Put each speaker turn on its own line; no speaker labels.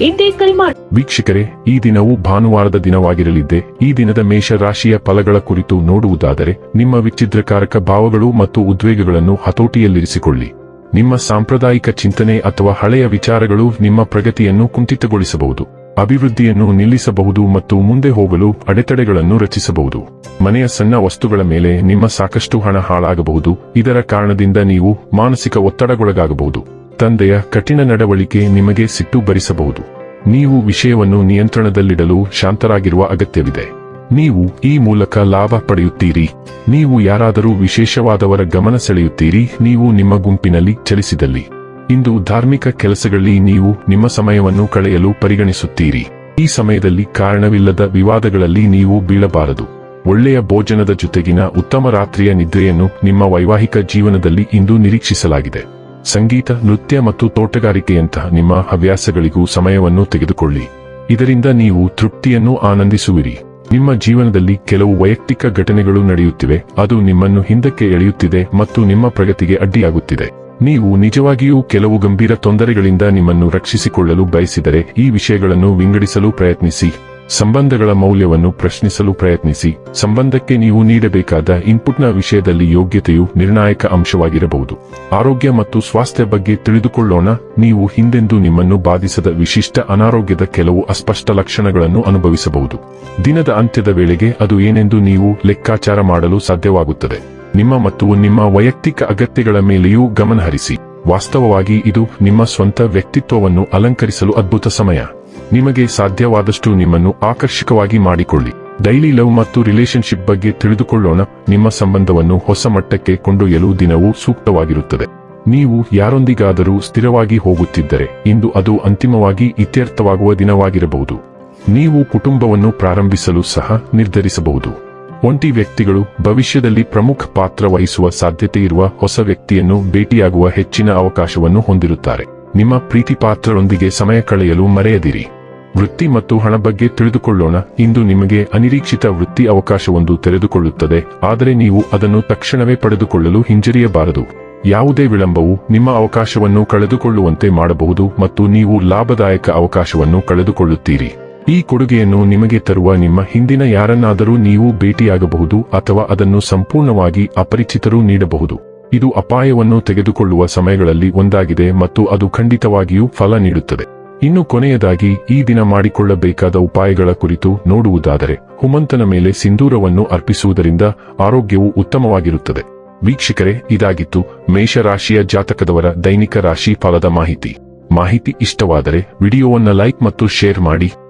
ಇಂದೇ ಕರೆ ಮಾಡಿ.
ವೀಕ್ಷಕರೇ, ಈ ದಿನವು ಭಾನುವಾರದ ದಿನವಾಗಿರಲಿದ್ದೆ, ಈ ದಿನದ ಮೇಷ ರಾಶಿಯ ಫಲಗಳ ಕುರಿತು ನೋಡುವುದಾದರೆ, ನಿಮ್ಮ ವಿಚ್ಛಿದ್ರಕಾರಕ ಭಾವಗಳು ಮತ್ತು ಉದ್ವೇಗಗಳನ್ನು ಹತೋಟಿಯಲ್ಲಿರಿಸಿಕೊಳ್ಳಿ. ನಿಮ್ಮ ಸಾಂಪ್ರದಾಯಿಕ ಚಿಂತನೆ ಅಥವಾ ಹಳೆಯ ವಿಚಾರಗಳು ನಿಮ್ಮ ಪ್ರಗತಿಯನ್ನು ಕುಂಠಿತಗೊಳಿಸಬಹುದು. ಅಭಿವೃದ್ಧಿಯನ್ನು ನಿಲ್ಲಿಸಬಹುದು ಮತ್ತು ಮುಂದೆ ಹೋಗಲು ಅಡೆತಡೆಗಳನ್ನು ರಚಿಸಬಹುದು. ಮನೆಯ ಸಣ್ಣ ವಸ್ತುಗಳ ಮೇಲೆ ನಿಮ್ಮ ಸಾಕಷ್ಟು ಹಣ ಹಾಳಾಗಬಹುದು. ಇದರ ಕಾರಣದಿಂದ ನೀವು ಮಾನಸಿಕ ಒತ್ತಡಗೊಳಗಾಗಬಹುದು ತಂದೆಯ ಕಠಿಣ ನಡವಳಿಕೆ ನಿಮಗೆ ಸಿಟ್ಟು ಬರಿಸಬಹುದು ನೀವು ವಿಷಯವನ್ನು ನಿಯಂತ್ರಣದಲ್ಲಿಡಲು ಶಾಂತರಾಗಿರುವ ಅಗತ್ಯವಿದೆ. ನೀವು ಈ ಮೂಲಕ ಲಾಭ ಪಡೆಯುತ್ತೀರಿ. ನೀವು ಯಾರಾದರೂ ವಿಶೇಷವಾದವರ ಗಮನ ಸೆಳೆಯುತ್ತೀರಿ. ನೀವು ನಿಮ್ಮ ಗುಂಪಿನಲ್ಲಿ ಚಲಿಸಿದಲ್ಲಿ. ಇಂದು ಧಾರ್ಮಿಕ ಕೆಲಸಗಳಲ್ಲಿ ನೀವು ನಿಮ್ಮ ಸಮಯವನ್ನು ಕಳೆಯಲು ಪರಿಗಣಿಸುತ್ತೀರಿ. ಈ ಸಮಯದಲ್ಲಿ ಕಾರಣವಿಲ್ಲದ ವಿವಾದಗಳಲ್ಲಿ ನೀವು ಬೀಳಬಾರದು. ಒಳ್ಳೆಯ ಭೋಜನದ ಜೊತೆಗಿನ ಉತ್ತಮ ರಾತ್ರಿಯ ನಿದ್ರೆಯನ್ನು ನಿಮ್ಮ ವೈವಾಹಿಕ ಜೀವನದಲ್ಲಿ ಇಂದು ನಿರೀಕ್ಷಿಸಲಾಗಿದೆ. ಸಂಗೀತ, ನೃತ್ಯ ಮತ್ತು ತೋಟಗಾರಿಕೆಯಂತಹ ನಿಮ್ಮ ಹವ್ಯಾಸಗಳಿಗೂ ಸಮಯವನ್ನು ತೆಗೆದುಕೊಳ್ಳಿ. ಇದರಿಂದ ನೀವು ತೃಪ್ತಿಯನ್ನು ಆನಂದಿಸುವಿರಿ. ನಿಮ್ಮ ಜೀವನದಲ್ಲಿ ಕೆಲವು ವೈಯಕ್ತಿಕ ಘಟನೆಗಳು ನಡೆಯುತ್ತಿವೆ. ಅದು ನಿಮ್ಮನ್ನು ಹಿಂದಕ್ಕೆ ಎಳೆಯುತ್ತಿದೆ ಮತ್ತು ನಿಮ್ಮ ಪ್ರಗತಿಗೆ ಅಡ್ಡಿಯಾಗುತ್ತಿದೆ. ನೀವು ನಿಜವಾಗಿಯೂ ಕೆಲವು ಗಂಭೀರ ತೊಂದರೆಗಳಿಂದ ನಿಮ್ಮನ್ನು ರಕ್ಷಿಸಿಕೊಳ್ಳಲು ಬಯಸಿದರೆ ಈ ವಿಷಯಗಳನ್ನು ವಿಂಗಡಿಸಲು ಪ್ರಯತ್ನಿಸಿ. ಸಂಬಂಧಗಳ ಮೌಲ್ಯವನ್ನು ಪ್ರಶ್ನಿಸಲು ಪ್ರಯತ್ನಿಸಿ. ಸಂಬಂಧಕ್ಕೆ ನೀವು ನೀಡಬೇಕಾದ ಇನ್ಪುಟ್ನ ವಿಷಯದಲ್ಲಿ ಯೋಗ್ಯತೆಯು ನಿರ್ಣಾಯಕ ಅಂಶವಾಗಿರಬಹುದು. ಆರೋಗ್ಯ ಮತ್ತು ಸ್ವಾಸ್ಥ್ಯ ಬಗ್ಗೆ ತಿಳಿದುಕೊಳ್ಳೋಣ. ನೀವು ಹಿಂದೆಂದೂ ನಿಮ್ಮನ್ನು ಬಾಧಿಸದ ವಿಶಿಷ್ಟ ಅನಾರೋಗ್ಯದ ಕೆಲವು ಅಸ್ಪಷ್ಟ ಲಕ್ಷಣಗಳನ್ನು ಅನುಭವಿಸಬಹುದು. ದಿನದ ಅಂತ್ಯದ ವೇಳೆಗೆ ಅದು ಏನೆಂದು ನೀವು ಲೆಕ್ಕಾಚಾರ ಮಾಡಲು ಸಾಧ್ಯವಾಗುತ್ತದೆ. ನಿಮ್ಮ ಮತ್ತು ನಿಮ್ಮ ವೈಯಕ್ತಿಕ ಅಗತ್ಯಗಳ ಮೇಲೆಯೂ ಗಮನಹರಿಸಿ. ವಾಸ್ತವವಾಗಿ ಇದು ನಿಮ್ಮ ಸ್ವಂತ ವ್ಯಕ್ತಿತ್ವವನ್ನು ಅಲಂಕರಿಸಲು ಅದ್ಭುತ ಸಮಯ. ನಿಮಗೆ ಸಾಧ್ಯವಾದಷ್ಟು ನಿಮ್ಮನ್ನು ಆಕರ್ಷಕವಾಗಿ ಮಾಡಿಕೊಳ್ಳಿ. ಡೈಲಿ ಲವ್ ಮತ್ತು ರಿಲೇಶನ್ಶಿಪ್ ಬಗ್ಗೆ ತಿಳಿದುಕೊಳ್ಳೋಣ. ನಿಮ್ಮ ಸಂಬಂಧವನ್ನು ಹೊಸ ಮಟ್ಟಕ್ಕೆ ಕೊಂಡೊಯ್ಯಲು ದಿನವೂ ಸೂಕ್ತವಾಗಿರುತ್ತದೆ. ನೀವು ಯಾರೊಂದಿಗಾದರೂ ಸ್ಥಿರವಾಗಿ ಹೋಗುತ್ತಿದ್ದರೆ, ಇಂದು ಅದು ಅಂತಿಮವಾಗಿ ಇತ್ಯರ್ಥವಾಗುವ ದಿನವಾಗಿರಬಹುದು. ನೀವು ಕುಟುಂಬವನ್ನು ಪ್ರಾರಂಭಿಸಲು ಸಹ ನಿರ್ಧರಿಸಬಹುದು. ಒಂಟಿ ವ್ಯಕ್ತಿಗಳು ಭವಿಷ್ಯದಲ್ಲಿ ಪ್ರಮುಖ ಪಾತ್ರ ವಹಿಸುವ ಸಾಧ್ಯತೆ ಇರುವ ಹೊಸ ವ್ಯಕ್ತಿಯನ್ನು ಭೇಟಿಯಾಗುವ ಹೆಚ್ಚಿನ ಅವಕಾಶವನ್ನು ಹೊಂದಿರುತ್ತಾರೆ. ನಿಮ್ಮ ಪ್ರೀತಿ ಪಾತ್ರರೊಂದಿಗೆ ಸಮಯ ಕಳೆಯಲು ಮರೆಯದಿರಿ. ವೃತ್ತಿ ಮತ್ತು ಹಣ ಬಗ್ಗೆ ತಿಳಿದುಕೊಳ್ಳೋಣ. ಇಂದು ನಿಮಗೆ ಅನಿರೀಕ್ಷಿತ ವೃತ್ತಿ ಅವಕಾಶವೊಂದು ತೆರೆದುಕೊಳ್ಳುತ್ತದೆ. ಆದರೆ ನೀವು ಅದನ್ನು ತಕ್ಷಣವೇ ಪಡೆದುಕೊಳ್ಳಲು ಹಿಂಜರಿಯಬಾರದು. ಯಾವುದೇ ವಿಳಂಬವು ನಿಮ್ಮ ಅವಕಾಶವನ್ನು ಕಳೆದುಕೊಳ್ಳುವಂತೆ ಮಾಡಬಹುದು ಮತ್ತು ನೀವು ಲಾಭದಾಯಕ ಅವಕಾಶವನ್ನು ಕಳೆದುಕೊಳ್ಳುತ್ತೀರಿ. ಈ ಕೊಡುಗೆಯನ್ನು ನಿಮಗೆ ತರುವ ನಿಮ್ಮ ಹಿಂದಿನ ಯಾರನ್ನಾದರೂ ನೀವು ಭೇಟಿಯಾಗಬಹುದು ಅಥವಾ ಅದನ್ನು ಸಂಪೂರ್ಣವಾಗಿ ಅಪರಿಚಿತರು ನೀಡಬಹುದು. ಇದು ಅಪಾಯವನ್ನು ತೆಗೆದುಕೊಳ್ಳುವ ಸಮಯಗಳಲ್ಲಿ ಒಂದಾಗಿದೆ ಮತ್ತು ಅದು ಖಂಡಿತವಾಗಿಯೂ ಫಲ ನೀಡುತ್ತದೆ. ಇನ್ನು ಕೊನೆಯದಾಗಿ, ಈ ದಿನ ಮಾಡಿಕೊಳ್ಳಬೇಕಾದ ಉಪಾಯಗಳ ಕುರಿತು ನೋಡುವುದಾದರೆ, ಹುಮಂತನ ಮೇಲೆ ಸಿಂಧೂರವನ್ನು ಅರ್ಪಿಸುವುದರಿಂದ ಆರೋಗ್ಯವು ಉತ್ತಮವಾಗಿರುತ್ತದೆ. ವೀಕ್ಷಕರೇ, ಇದಾಗಿತ್ತು ಮೇಷರಾಶಿಯ ಜಾತಕದವರ ದೈನಿಕ ರಾಶಿ ಫಲದ ಮಾಹಿತಿ. ಮಾಹಿತಿ ಇಷ್ಟವಾದರೆ ವಿಡಿಯೋವನ್ನು ಲೈಕ್ ಮತ್ತು ಶೇರ್ ಮಾಡಿ.